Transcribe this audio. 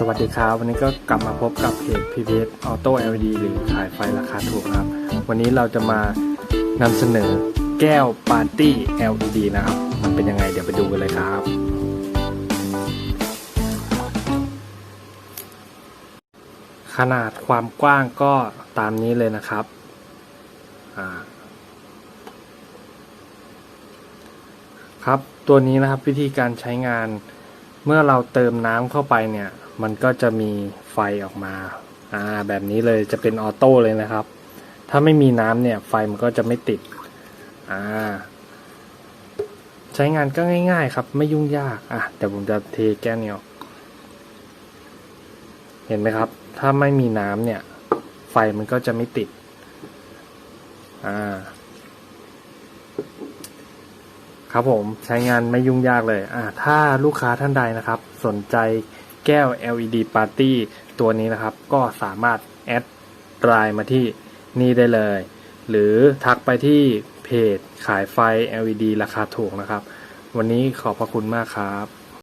สวัสดีครับ วันนี้ก็กลับมาพบกับเพจ PPS Auto LED หรือขายไฟราคาถูกครับ วันนี้เราจะมานำเสนอแก้วปาร์ตี้ LED นะครับ มันเป็นยังไงเดี๋ยวไปดูกันเลยครับ ขนาดความกว้างก็ตามนี้เลยนะครับ ครับตัวนี้นะครับวิธีการใช้งานเมื่อเราเติมน้ำเข้าไปเนี่ย มันก็จะมีไฟออกมาอ่าแบบนี้เลยจะเป็นออโต้เลยนะครับ ถ้าไม่มีน้ำเนี่ยไฟมันก็จะไม่ติดอ่าใช้งานก็ง่าย ๆ ครับ ไม่ยุ่งยากอะเดี๋ยวผมจะเทแก้วนี้ออกเห็นไหมครับ ถ้าไม่มีน้ำเนี่ย ไฟมันก็จะไม่ติดอ่าครับผมใช้งานไม่ยุ่งยากเลยอ่าถ้าลูกค้าท่านใดนะครับ สนใจ แก้ว LED Party ตัวนี้นะครับ ก็สามารถแอดไลน์มาที่นี่ได้เลย หรือทักไปที่เพจขายไฟ LED ราคาถูกนะครับ วันนี้ขอบพระคุณมากครับ